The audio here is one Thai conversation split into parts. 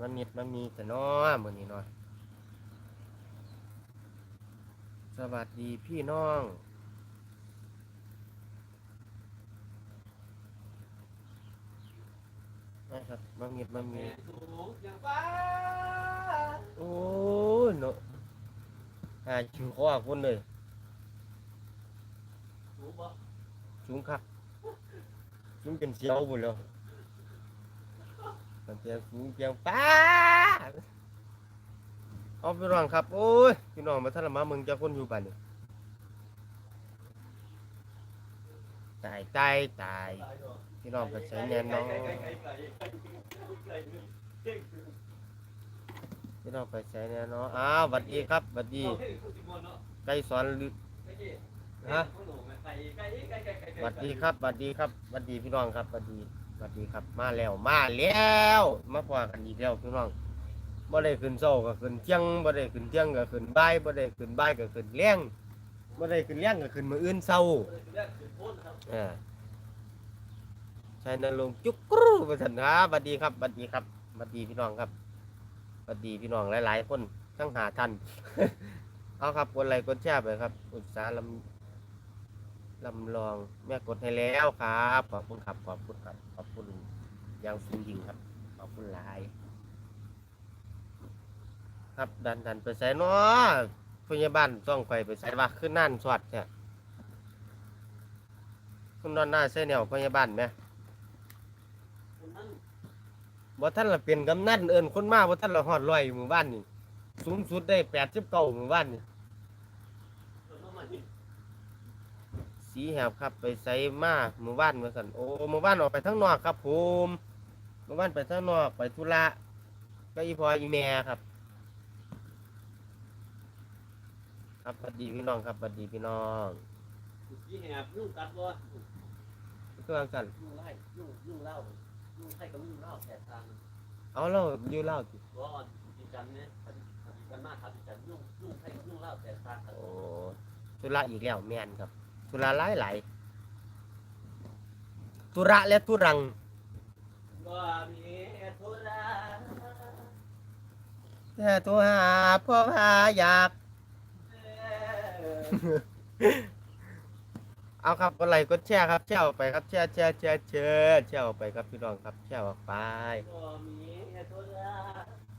มันนิดมันมีแต่น้อมื้อนี้เนาะสวัสดีพี่น้อง นะครับบางนิดบางมีสูงอย่างฟ้าโอ้ยเนาะหาชิวคอคนเลยสูงบ่สูงครับสูงเป็นเสียวหมดแล้ว ตั้งแต่สูงเพียงป้าเอาพี่น้องครับ โอ้ยพี่น้องมาท่านละมาเมืองเจ้าคนอยู่บ้านนี่ตายตายตายพี่น้องก็ใช้แน่นอนพี่น้องไปใช้แน่นอนอ้าวสวัสดีครับสวัสดีไก่สอนลึกฮะสวัสดีครับสวัสดีครับสวัสดีพี่น้องครับสวัสดี สวัสดีครับมาแล้วมาแล้วมาพอกันอีกแล้วพี่น้องบ่ได้ขึ้นเช้าก็ขึ้นเที่ยงบ่ได้ขึ้นเที่ยงก็ขึ้นบ่ายบ่ได้ขึ้นบ่ายก็ขึ้นแรงบ่ได้ขึ้นแรงก็ขึ้นมื้ออื่นเช้าเออใช่นรงค์จุกกรูว่าซั่นครับสวัสดีครับสวัสดีครับสวัสดีพี่น้องครับสวัสดีพี่น้องหลายๆคนทั้งหาท่านเอาครับกดไลค์กดแชร์ไปครับอุตสาหลำ ลำลองแม่กดให้แล้วครับ ขอบคุณครับขอบคุณครับขอบคุณอยังสูงยิ่งครับ ขอบคุณหลาย ครับดันดันไปใส่เนาะพยาบาลต้องไปไปใส่ว่าขึ้นนั่นสวัสดเนี่ยคุณนอนหน้าใส่แนวพยาบาลไหมบ่ท่านละเป็นกำนันเอินคนมาบ่ท่านละหอดลอยหมู่บ้านนี่สูงสุดได้แปดสิบเก้าหมู่บ้านนี่ สีแหบครับ ไปใส่มาหมู่บ้านมาสันโอ้หมู่บ้านออกไปทั้งนอกครับผมหมู่บ้านไปทั้งนอกไปธุระก็อีพออีแม่ครับ ครับสวัสดีพี่น้องครับสวัสดีพี่น้องยี่แหบยุ่งกัดบ่เครื่องกันยุ่งไล่ยุ่งยุ่งเล่ายุ่งไข่กับยุ่งเล่าแตกต่างเอาเราอยู่เล่าสิบ่ดีกันเนี่ยดีกันมากครับดีกันยุ่งยุ่งไข่กับยุ่งเล่าแตกต่างกันโอ้ธุระอีกแล้วแม่นครับ ธุระหลายหลายธุระและธุรังบ่มีธุระแต่ตัวหาพ่อหาอยากเอาครับกดไลค์กดแชร์ครับแชร์ออกไปครับแชร์แชร์แชร์แชร์แชร์ออกไปครับพี่น้องครับแชร์ออกไปบ่มีธุระ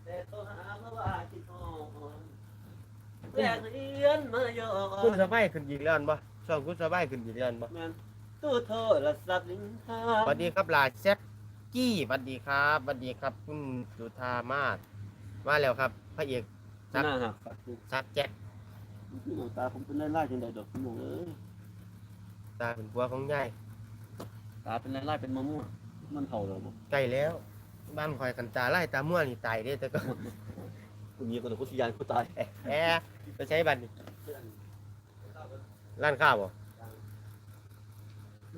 แต่ต้องหาเมื่อว่าคิดฮอดแลกเรียนมาโยคุณสบายขึ้นอีกแล้วอันบ่ ช่องคุณสบายขึ้นอีกแล้วอันบ่แม่นตู้โทรศัพท์ลิงทาสวัสดีครับลาแซบกี้สวัสดีครับสวัสดีครับคุณสุธามาศมาแล้วครับ พระเอกหน้าหักซักแจ็คพี่หนูตาผมเป็นไล่ๆจังไดดอกพี่หนูเอ้ยตาเป็นผัวของยายตาเป็นไล่ๆเป็นมะม่วงมันเท่าแล้วบ่ใกล้แล้ว บ้านคอยกันตาไล่ตาม่วนนี่ตายเด้แต่ก็กูมีคนกูสิยานกูตายแอะไปใช้บัตรนี่ ร้านข้าวบ่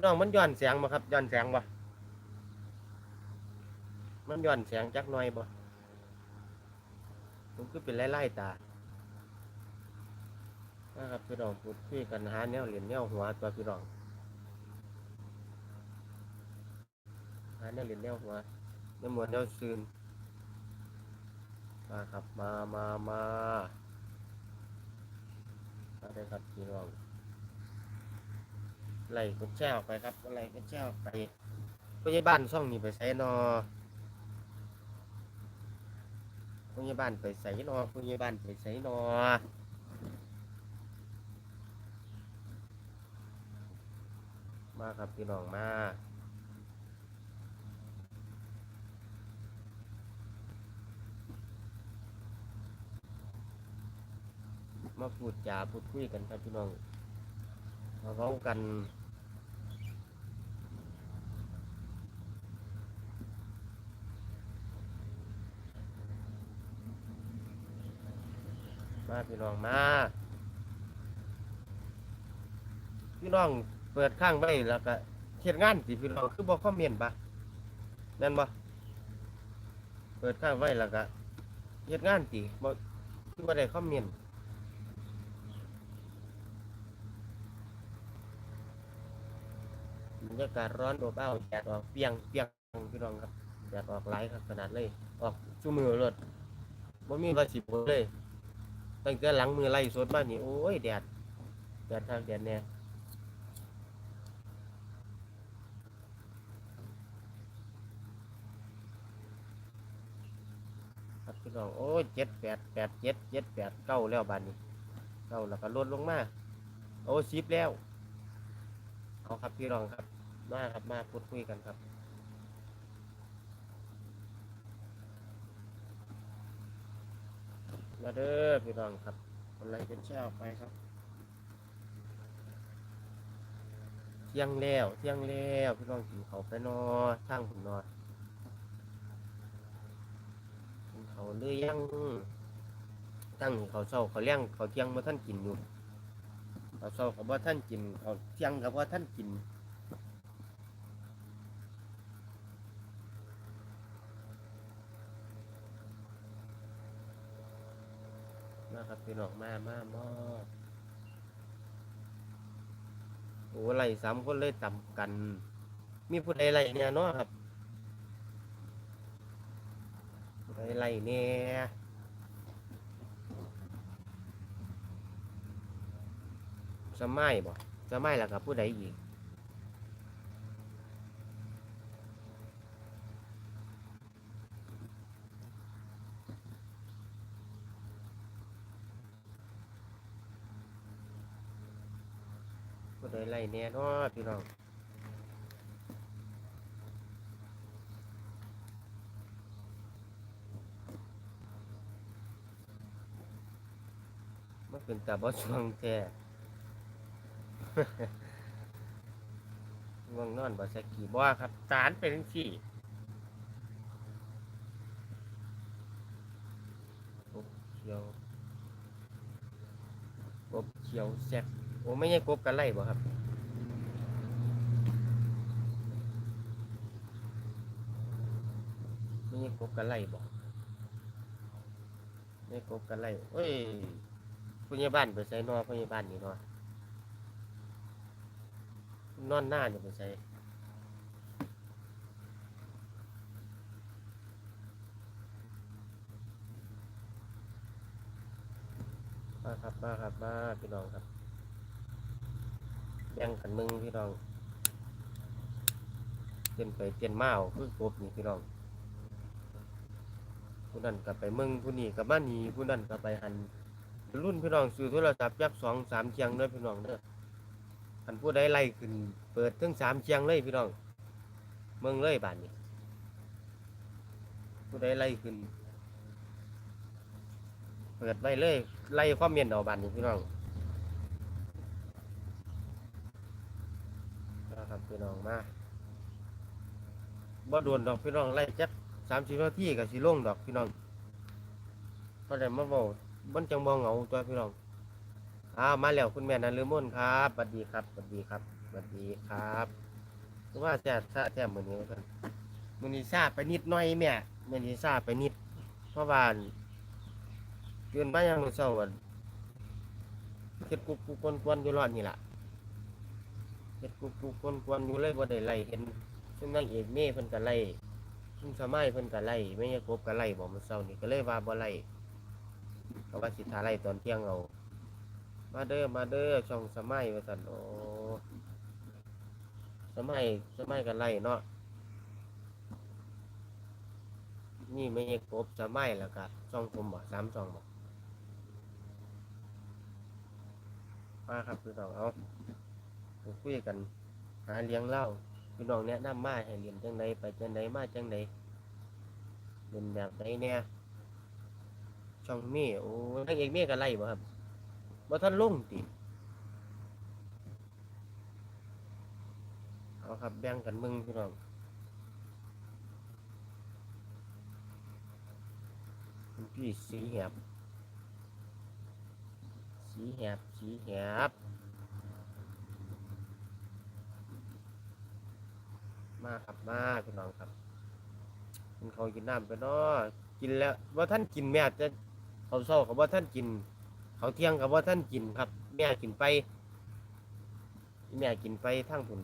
น้องมันย้อนแสงบ่ครับย้อนแสงบ่มันย้อนแสงจักหน่อยบ่ผมคือเป็นไล่ๆตานะครับพี่น้องพูดคุยกันหาแนวเหรียญแนวหัวตัวพี่น้องหาแนวเหรียญแนวหัวแนวหมวดแนวซืนมาครับมามามามาได้ครับพี่น้อง ไล่กดแชร์ออกไปครับไล่กดแชร์ออกไปพยาบาลซ่องนี่ไปใส่นอพยาบาลไปใส่นอพยาบาลไปใส่นอมาครับพี่น้องมามาพูดจาพูดคุยกันครับพี่น้องมาเว้ากัน มาพี่น้องมา พี่น้องเปิดข้างไว้แล้วก็เฮ็ดงานสิพี่น้องคือบ่คอมเมนต์ปะแม่นบ่เปิดข้างไว้แล้วก็เฮ็ดงานสิบ่คือบ่ได้คอมเมนต์บรรยากาศร้อนอบอ้าวแดดออกเปียงเปียงพี่น้องครับแดดออกหลายครับขนาดเลย ออกชั่วมือรถบ่มีว่าสิบเลย ตั้งแต่หลังมือไล่สดมานี่โอ้ยแดดแดดทางแดดแน่ครับพี่น้องโอ้ยเจ็ดแปดแปดเจ็ดเจ็ดแปดเก้าแล้วบานนี้เก้าแล้วก็ลดลงมาโอ้สิบแล้วเอาครับพี่น้องครับมาครับมาพูดคุยกันครับ มาเด้อพี่น้องครับคนไรเป็นแช่ออกไปครับเที่ยงแล้วเที่ยงแล้วพี่น้องกินเขาไปนอช่างผมนอนกินเขาวหรือยยังตั้งเขาเศร้าเขาเลี้ยงเขาเที่ยงมาท่านกินอยู่เขาเศร้าเขาว่าท่านกินเขาเที่ยงกับว่าท่านกิน มาครับ พี่น้องมามามาโอ้ไหลสามคนเลยต่ำกัน มีผู้ใดไหลเนี่ยเนาะครับผู้ใดไหลเนี่ยสมัยบ่สมัยแล้วกับผู้ใดอีก ผู้ใดไหลเนี่ยนาะพี่น้องมันเป็นตาบอสวงแท้ง่วงนอนบ่สักกี่บ่ครับสารเป็นจังซี่กบเขียวกบเขียวแซ่บ โอ้ไม่ใช่กบกันไล่บ่ครับไม่ใช่กบกันไล่บ่ไม่กบกันไล่เอ้ยผู้ใหญ่บ้านไปใส่นอผู้ใหญ่บ้านนี่นาะนอนหน้าเนี่ยไปใส่มาครับมาครับมาพี่น้องครับ แบ่งกันมึงพี่น้องเต้นไปเต้นมาเอาคือกบนี่พี่น้องผู้นั้นก็ไปมืองผู้นี้ก็มาหนีผู้นั้นก็ไปหันรุ่นพี่น้องซื้อโทรศัพท์ยักสองสามเชียงเด้อพี่น้องเด้อคันผู้ใดไล่ขึ้น เปิดถึงสามเชียงเลยพี่น้องเมืองเลยบ้านนี้ผู้ใดไล่ขึ้น เปิดไว้เลยไล่ความเมียนเอาบ้านนี้พี่น้องนะครับ พี่น้องมาบ่โดนดอกพี่น้องไล่จักสามสิบนาทีกับสิลงดอกพี่น้องก็ได้มาบอกมันจังมองเหงาตัวพี่น้องอ้าวมาแล้วคุณแม่นันลืมมนครับสวัสดีครับสวัสดีครับสวัสดีครับคือว่าแจ๊ซาแจ๊มือนี้ว่าซั่นมือนี้ซาไปนิดหน่อยแม่มือนี้ซาไปนิด เพราะว่าเกินไปยังมื้อเช้าวันเฮ็ดกุกกุกวนๆอยู่รอดนี่แหละ เฮ็ดกุกกุกกวนกวนๆอยู่เลยบ่ได้ไล่เห็นซึ่งนางเอกเม่เพิ่นก็ไล่ซึ่งสมัยเพิ่นก็ไล่ไม่ใช่กบก็ไล่บ่มันเศร้านี่ก็เลยว่าบ่ไล่เขาว่าสิทาไล่ตอนเที่ยงเอามาเด้อมาเด้อช่องสมัยว่าซั่นโอ้สมัยสมัยก็ไล่เนาะนี่ไม่ใช่กบสมัยแล้วก็ช่องผมบ่สามช่องบ่มาครับพี่น้องเอา พูดคุยกัน หาเลี้ยงเล้าพี่น้องแนะนำมาให้เรียนจังไดไปจังไดมาจังไดเรียนแบบไหนเนี่ยช่องเมีโอ้นักเอกเมีก็ไล่บ่ครับบ่ท่านลงติเอาครับแบ่งกันมึงพี่น้องพี่สีแหบสีแหบสีแหบ มาครับมาพี่น้องครับกินเขากินน้ำไปเนาะกินแล้วว่าท่านกินแม่จะเขาเศร้ากับว่าท่านกิน เขาเที่ยงกับว่าท่านกินครับ แม่กินไป แม่กินไปทั้งผุน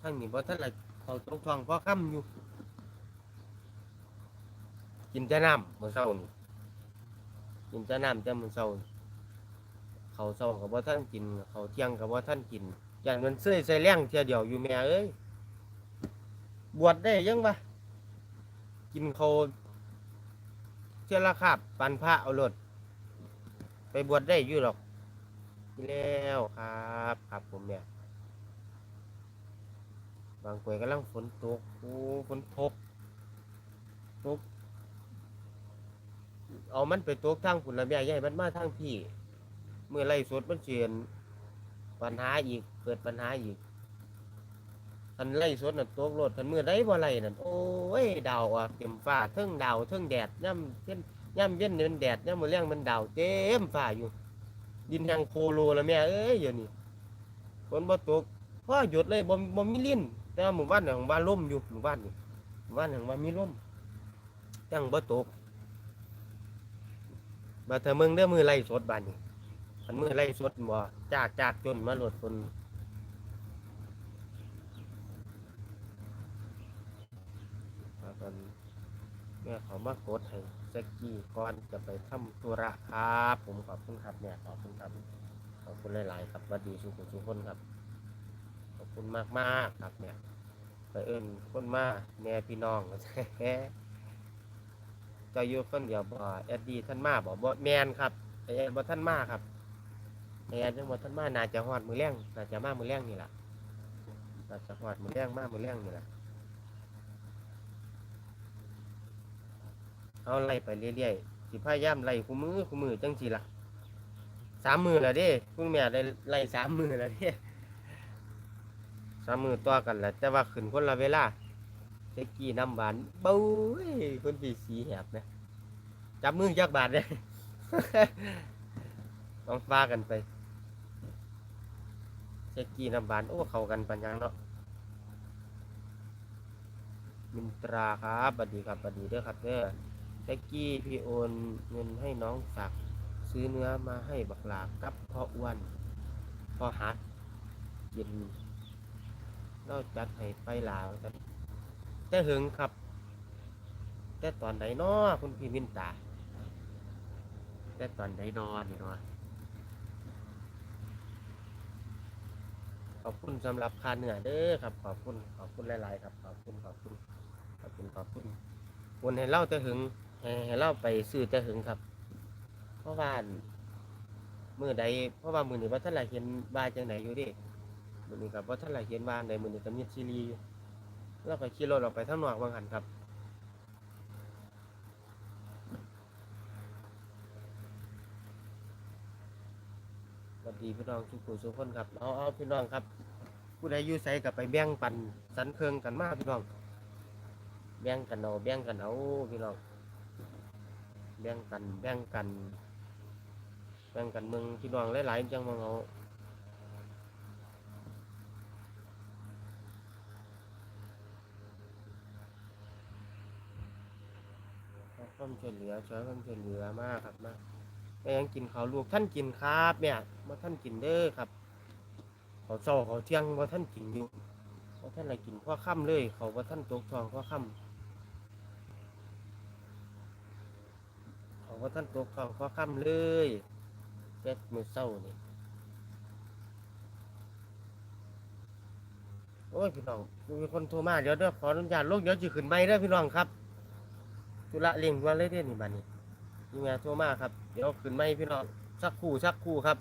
ทั้งนี้ว่าท่านละเขาตรงทองเพราะค่ำอยู่ กินแต่น้ำมือเช้านี่กินแต่น้ำแต่มื้อเช้านี่เขาวเช้ากับว่าท่านกิน เขาเที่ยงกับว่าท่านกิน อย่างมันเสื้อใส่แรงเทียเดียวอยู่แม่เอ้ย บวชได้ยังปะกินเขาวเทียละคาบปันพระเอารถไปบวชได้อยู่หรอกแล้วครับครับผมเนี่ย บางกวยกำลังฝนตกโอ้ฝนตกตกเอามันไปตกทางผุนละแม่ใหญ่มันมาทางพี่เมื่อไล่สดมันเสียนปัญหาอีกเกิดปัญหาอีก คันไล่สดน่ะตกรถคันมือไดบ่ไล่นั่นโอ้ยดาวอะเต็มฟ้าเทิงดาวเทิงแดดย่ำเย็นย่ำเย็นเนินแดดย่ำมือแรงมันดาวเต็มฟ้าอยู่ ดินทางโคโลละแม่เอ้ยเดี๋ยวนี้ฝนบ่ตกพอหยุดเลยบ่บ่มีลิ้นแต่ว่าหมู่บ้านเนี่ยของบ้านล่มอยู่หมู่บ้านนี่หมู่บ้านของบ้านมีล่มยังบ่ตกบ่เธอเมึงเด้อมือไล่สดบ้านนี่คันมือไล่สดบ่จากจากจนมาหลดคนว่าตอน แม่เขามากดให้แจ็กกี้ก่อนจะไปทำธุระครับผมขอบคุณครับเนี่ยขอบคุณครับขอบคุณหลาย ๆ ครับวัสดีสุขุสุขคนครับ ขอบคุณมากมากๆครับเนี่ยไปเอิ้นคนมาแม่พี่น้องเจะอยู่คนเดียวบ่แอดดีท่านมาบ่บ่แมนครับไอแอดบ่ท่านมาครับไอแอดยังบ่ท่านมาน่าจะฮอดมือแรงน่าจะมามือแรงนี่แหละน่าจะฮอดมือแรงมามือแรงนี่แหละ เอาไล่ไปเรื่อยๆสิพยายามไล่คู่มือคู่มือจังสิล่ะสามมือล้วเด้คุณแม่ได้ไล่สามมือแล้วเด้สามมือต่อกันแหละแต่ว่าขึ้นคนละเวลาเจ๊กี้น้ำหวานเบ้ยคนปีสีแหบนะจับมือจักบาทเลยต้องฟ้ากันไปเจ๊กี้น้ำหวานโอ้เข้ากันปัญญังเนาะมินตราครับบัดดีครับบัดดีเด้อครับเด้อ เจ๊กี้พี่โอนเงินให้น้องสักดิ์ซื้อเนื้อมาให้บักหลากับพ่ออ้วนพ่อฮัดกินเราจัดให้ไปลาวกันแต่หึงครับ แต่ตอนไหนนอคุณพี่มินตา แต่ตอนไหนนอนี่เนาะขอบคุณสำหรับคาเนื้อเด้อครับ ขอบคุณขอบคุณหลาย ๆ ครับ ขอบคุณขอบคุณขอบคุณขอบคุณวนให้เล่าแต่หึง ให้ให้เล่าไปซื้อแต่หึงครับ เพราะว่ามือใดเพราะว่ามือนี้ว่าท่านหลายเห็นบ้ายจังไหนอยู่ดิมือนี้ครับว่าท่านหลเขียนบ้านในมือนี้ก็มีซีรีส์อยู่แล้วก็ขี่รถออกไปทางนอกบางหันครับสวัสดีพี่น้องทุกคนทุกคนครับเอาเอาพี่น้องครับ ผู้ใดอยู่ใส่กับไปแบ่งปันสันเคืองกันมากพี่น้อง แบ่งกันเอาแบ่งกันเอาพี่น้อง แบ่งกัน แบ่งกัน แบ่งกันเมืองพี่น้องหลายๆจังมองเอาขอความช่วยเหลือช่วยความช่วยเหลือมากครับมากแม่ยังกินข้าวลูกท่านกินครับเนี่ยมาท่านกินเด้อครับเขาวเช้าเขาเที่ยงว่าท่านกินอยู่ว่าท่านอะไรกินข้อค่ำเลย เขาว่าท่านตกทองข้อค่ำ เขาว่าท่านตกทองข้อค่ำเลยเจ็ดมือเศร้านี่โอ้ยพี่น้องมีคนโทรมาเดี๋ยวเด้อขออนุญาตลูกเดี๋ยวจะขึ้นไม่ได้พี่น้องครับธุระเร่งด่วนเลยเด้อนี่บัดนี้นี่แม่โทรมาครับเดี๋ยวขึ้นไม่พี่น้องสักคู่สักคู่ครับ